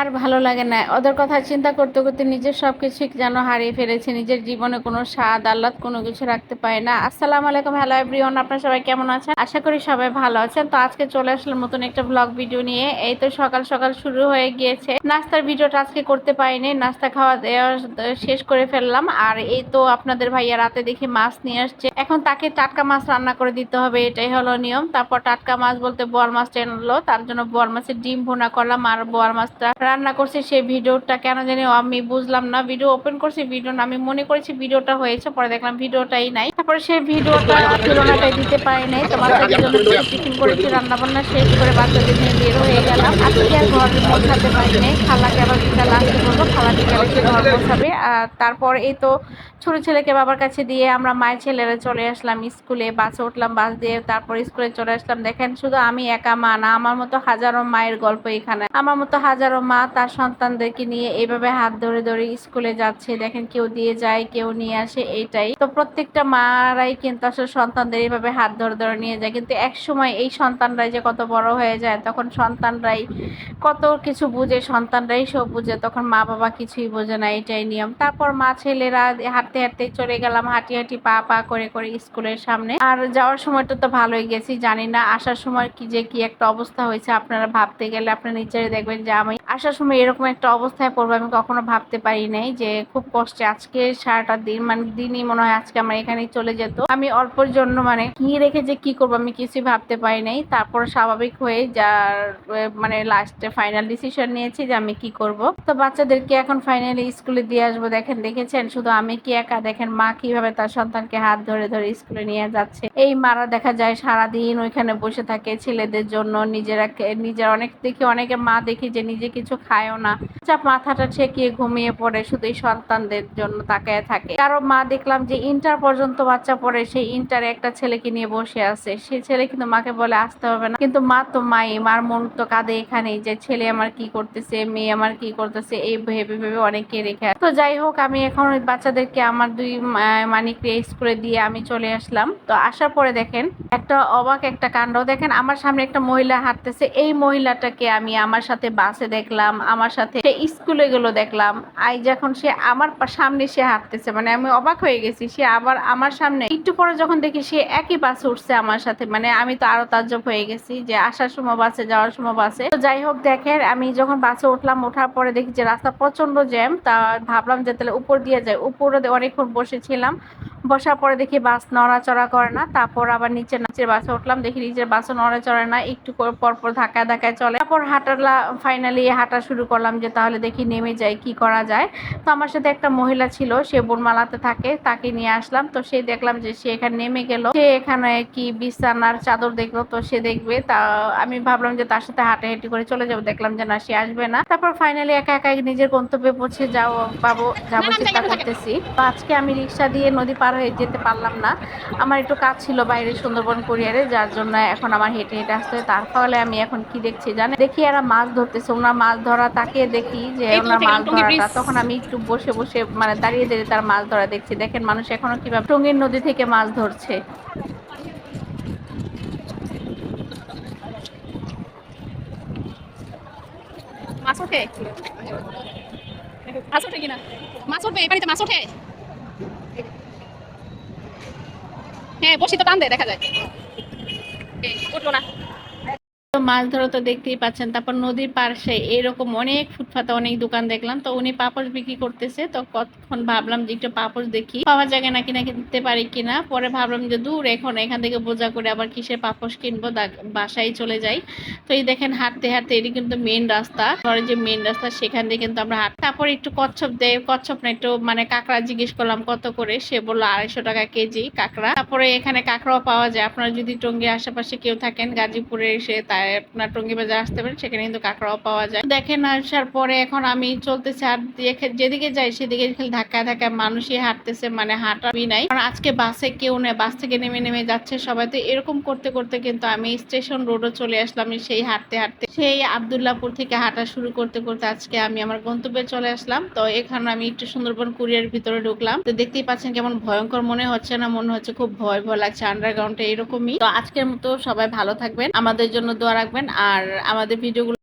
আর ভালো লাগে না। ওদের কথা চিন্তা করতে করতে নিজের সব সবকিছু যেন হারিয়ে ফেলেছে। নিজের জীবনে কোনো স্বাদ, আহ্লাদ কোনো কিছু রাখতে পারে না। আসসালামু আলাইকুম। হ্যালো এভরিওয়ান আপনারা সবাই কেমন আছেন? আশা করি সবাই ভালো আছেন। তো আজকে চলে আসলাম নতুন একটা ব্লগ ভিডিও নিয়ে। এই তো সকাল সকাল শুরু হয়ে গিয়েছে। নাস্তার ভিডিওটা আজকে করতে পারিনি। নাস্তা খাওয়া শেষ করে ফেললাম। আর এই তো আপনাদের ভাইয়া রাতে দেখি মাছ নিয়ে আসছে। এখন তাকে টাটকা মাছ রান্না করে দিতে হবে। এটাই হলো নিয়ম। তারপর টাটকা মাছ বলতে বোয়াল মাছটা এনলো। তার জন্য বোয়াল মাছের ডিম ভুনা করলাম। আর বোয়াল মাছটা রান্না করছি সেই ভিডিওটা কেন জানি আমি বুঝলাম না। ভিডিও ওপেন করছি, ভিডিও আমি মনে করেছি ভিডিওটা হয়েছে, পরে দেখলাম ভিডিওটাই নাই। তারপরে সেই ভিডিওটা তুলনাটাই দিতে পারি নাই। তো বাচ্চাদের জন্য টিফিন করেছি রান্না বান্না শেষ করে বাচ্চাদের নিয়ে বের হয়ে গেলাম। আজকে আর ঘর পৌঁছাতে পারি নাই খালাকে আবার বিকাল আসতে বলব খালা বিকালে সে ঘর পৌঁছাবে আর তারপর এই তো ছোট ছেলেকে বাবার কাছে দিয়ে আমরা মায়ের ছেলেরা চলে আসলাম স্কুলে, বাসে উঠলাম, বাস দিয়ে তারপর স্কুলে চলে আসলাম। দেখেন, শুধু আমি একা মা না, আমার মতো হাজারো মায়ের গল্প এখানে। আমার মতো হাজারো মা তার সন্তানদেরকে নিয়ে এইভাবে হাত ধরে ধরে স্কুলে যাচ্ছে। দেখেন, কেউ দিয়ে যায়, কেউ নিয়ে আসে, এইটাই। তো প্রত্যেকটা মারাই কিন্তু আসলে সন্তানদের এইভাবে হাত ধরে ধরে নিয়ে যায়। কিন্তু এক সময় এই সন্তানরাই যে কত বড় হয়ে যায়, তখন সন্তানরাই কত কিছু বুঝে, সন্তানরাই সব বুঝে, তখন মা বাবা কিছুই বোঝে না, এটাই নিয়ম। তারপর মা ছেলেরা হাঁটতে হাঁটতে চলে গেলাম, হাঁটি হাঁটি পা পা করে করে স্কুলের সামনে। আর যাওয়ার সময়টা তো ভালোই গেছি, জানি না আসার সময় কি যে কি একটা অবস্থা হয়েছে, আপনারা ভাবতে গেলে আপনারা নিচে দেখবেন যে আমি আসার সময় এরকম একটা অবস্থায় পড়ব আমি কখনো ভাবতে পারি নাই যে খুব কষ্টে আজকে সারাটা দিন মানে দিনই মনে হয় আজকে আমার এখানেই চলে যেত। আমি অল্পর জন্য মানে কি রেখে যে কি করব আমি কিছুই ভাবতে পারি নাই। তারপর স্বাভাবিক হয়ে যার মানে লাস্টে ফাইনাল ডিসিশন নিয়েছি যে আমি কি করব। তো বাচ্চাদেরকে এখন ফাইনালি স্কুলে দিয়ে আসব, দেখেন, দেখেছেন? শুধু আমি কি একা দেখেন মা কীভাবে তার সন্তানকে হাত ধরে ধরে স্কুলে নিয়ে যাচ্ছে। এই মারা দেখা যায় সারাদিন ওইখানে বসে থাকে ছেলেদের জন্য। নিজেরা নিজের অনেক দেখি, অনেকে মা দেখি যে নিজে কিছু খায়ও না। চাপ মাথাটা ঠেকিয়ে ঘুমিয়ে পড়ে শুধু এই সন্তানদের জন্য তাকায় থাকে। কারও মা দেখলাম যে ইন্টার পর্যন্ত বাচ্চা পড়ে, সেই ইন্টারে একটা ছেলেকে নিয়ে বসে আছে। সে ছেলে কিন্তু মাকে বলে, আসতে হবে না। কিন্তু মা তো মাই, মার মন তো কাঁদে এখানেই যে ছেলে আমার কি করতেছে, মেয়ে আমার কি করতেছে, এই ভেবে ভেবে অনেকে রেখে তো যাই হোক, আমি এখন ওই বাচ্চাদেরকে আমার দুই মানিককে স্কুলে দিয়ে আমি চলে আসলাম। তো আসার পরে দেখেন, একটা অবাক একটা কাণ্ড। দেখেন, আমার সামনে একটা মহিলা হাঁটতেছে। এই মহিলাটাকে আমি আমার সাথে বাসে দেখলাম, আমার সাথে স্কুলে গেল দেখলাম। আই, যখন সে আমার সামনে সে হাঁটতেছে মানে আমি অবাক হয়ে গেছি। সে আবার আমার সামনে, একটু পরে যখন দেখি সে একই বাসে উঠছে আমার সাথে মানে আমি তো আরও তাজ্জব হয়ে গেছি যে আসার সময় বাসে, যাওয়ার সময় বাসে। তো যাই হোক, দেখেন, আমি যখন বাসে উঠলাম ওঠার পরে দেখি যে রাস্তা প্রচণ্ড জ্যাম, তা ভাবলাম যে তাহলে উপর দিয়ে যায় উপরে অনেকক্ষণ বসেছিলাম। বসার পরে দেখি বাস নড়াচড়া করে না তারপর আবার নিচে নিচের বাসে উঠলাম দেখি নিচের বাসও নড়াচড়ে না একটু পরপর ধাক্কা ধাক্কায় চলে। তারপর হাঁটালা ফাইনালি হাঁটা শুরু করলাম যে তাহলে দেখি নেমে যাই কি করা যায়। তো আমার সাথে একটা মহিলা ছিল সে বনমালাতে থাকে তাকে নিয়ে আসলাম। তো সে দেখলাম যে সে এখানে নেমে গেল। সে এখানে কি বিছানার চাদর দেখল তো সে দেখবে তা আমি ভাবলাম যে তার সাথে হাঁটাহাঁটি করে চলে যাব। দেখলাম যে না সে আসবে না। তারপর ফাইনালি একা একা নিজের গন্তব্যে পৌঁছে যাও পাবো যাব চেষ্টা করতেছি। আজকে আমি রিক্সা দিয়ে নদী পার হয়ে যেতে পারলাম না। আমার একটু কাজ ছিল বাইরে সুন্দরবন কুরিয়ারে যার জন্য এখন আমার হেঁটে হেঁটে আসতে হয়। তার ফলে আমি এখন কি দেখছি জানেন? দেখি এরা মাছ ধরতেছে ওনার মাছ ধরা তাকে দেখি যে ওনার মাছ ধরাটা। তখন আমি একটু বসে বসে মানে দাঁড়িয়ে দাঁড়িয়ে তার মাছ ধরা দেখছি। দেখেন মানুষ এখনও কীভাবে টঙ্গীর নদী থেকে মাছ ধরছে। মাছ ওঠে? মাছ ওঠে কিনা? মাছ উঠবে এই পানিতে মাছ ওঠে? হ্যাঁ বসি তো টান দেয় দেখা যায়। উঠল না। মাছ ধরা তো দেখতেই পাচ্ছেন, তারপর নদীর পাশে এরকম অনেক ফুটপাতে অনেক দোকান দেখলাম। তো উনি পাপড় বিক্রি করতেছে, তো কতক্ষণ ভাবলাম যে একটু পাপড় দেখি, পাওয়া যায় নাকি নাকি দিতে পারি কিনা। পরে ভাবলাম যে দূর, এখন এখান থেকে বোঝা করে আবার কিসের পাপড় কিনবো বাসায় চলে যাই। তো এই দেখেন হাঁটতে হাঁটতে এটি কিন্তু মেন রাস্তা ধরে যে মেন রাস্তা, সেখান দিয়ে কিন্তু আমরা হাঁট তারপর একটু কচ্ছপ দেয় কচ্ছপ না, একটু মানে কাঁকড়া জিজ্ঞেস করলাম, কত করে? সে বলল আড়াইশো টাকা কেজি কাঁকড়া। তারপরে এখানে কাঁকড়াও পাওয়া যায়। আপনারা যদি টঙ্গীর আশেপাশে কেউ থাকেন, গাজীপুরে এসে তাই আপনার টঙ্গী বাজার আসতে পারেন, সেখানে কিন্তু কাঁকড়াও পাওয়া যায়। দেখেন, আসার পরে এখন আমি চলতেছি আর যেদিকে যাই সেদিকে ধাক্কা ধাক্কা মানুষই হাঁটতেছে মানে হাঁটাবি নাই। কারণ আজকে বাসে কেউ নেই, বাস থেকে নেমে নেমে যাচ্ছে সবাই। তো এরকম করতে করতে কিন্তু আমি স্টেশন রোডও চলে আসলাম সেই হাঁটতে হাঁটতে। সেই আবদুল্লাপুর থেকে হাঁটা শুরু করতে করতে আজকে আমি আমার গন্তব্যে চলে আসলাম। তো এখানে আমি একটু সুন্দরবন কুরিয়ার ভিতরে ঢুকলাম। তো দেখতেই পাচ্ছেন কেমন ভয়ঙ্কর, মনে হচ্ছে না, মনে হচ্ছে খুব ভয় ভয় লাগছে। আন্ডারগ্রাউন্ডে এরকমই। তো আজকের মতো সবাই ভালো থাকবেন। আমাদের জন্য দোয়া রাখবেন। আর আমাদের ভিডিওগুলো